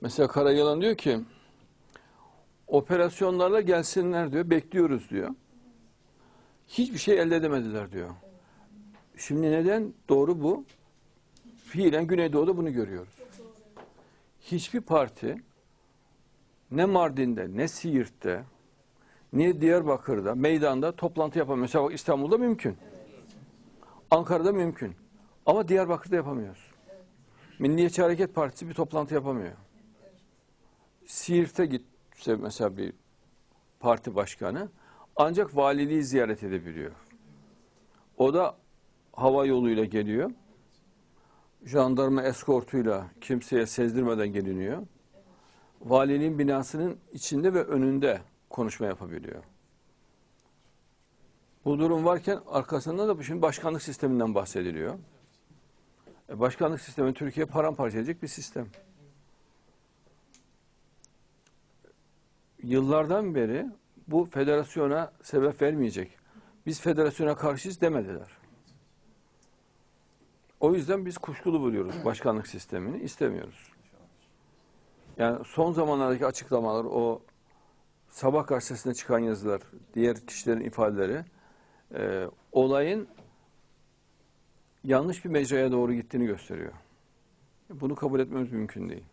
Mesela Karayılan diyor ki operasyonlarla gelsinler diyor, bekliyoruz diyor. Hiçbir şey elde edemediler diyor. Şimdi neden? Doğru bu. Fiilen Güneydoğu'da bunu görüyoruz. Hiçbir parti ne Mardin'de, ne Siirt'te, ne Diyarbakır'da, meydanda toplantı yapamıyor. Mesela İstanbul'da mümkün. Ankara'da mümkün. Ama Diyarbakır'da yapamıyoruz. Milliyetçi Hareket Partisi bir toplantı yapamıyor. Siirt'e gitse mesela bir parti başkanı ancak valiliği ziyaret edebiliyor. O da hava yoluyla geliyor. Jandarma eskortuyla kimseye sezdirmeden geliniyor. Valiliğin binasının içinde ve önünde konuşma yapabiliyor. Bu durum varken arkasında da şimdi başkanlık sisteminden bahsediliyor. E, başkanlık sistemi Türkiye paramparça edecek bir sistem. Yıllardan beri bu federasyona sebep vermeyecek. Biz federasyona karşıyız demediler. O yüzden biz kuşkulu buluyoruz başkanlık sistemini, istemiyoruz. Yani son zamanlardaki açıklamalar, o sabah gazetesine çıkan yazılar, diğer kişilerin ifadeleri, e, olayın yanlış bir mecraya doğru gittiğini gösteriyor. Bunu kabul etmemiz mümkün değil.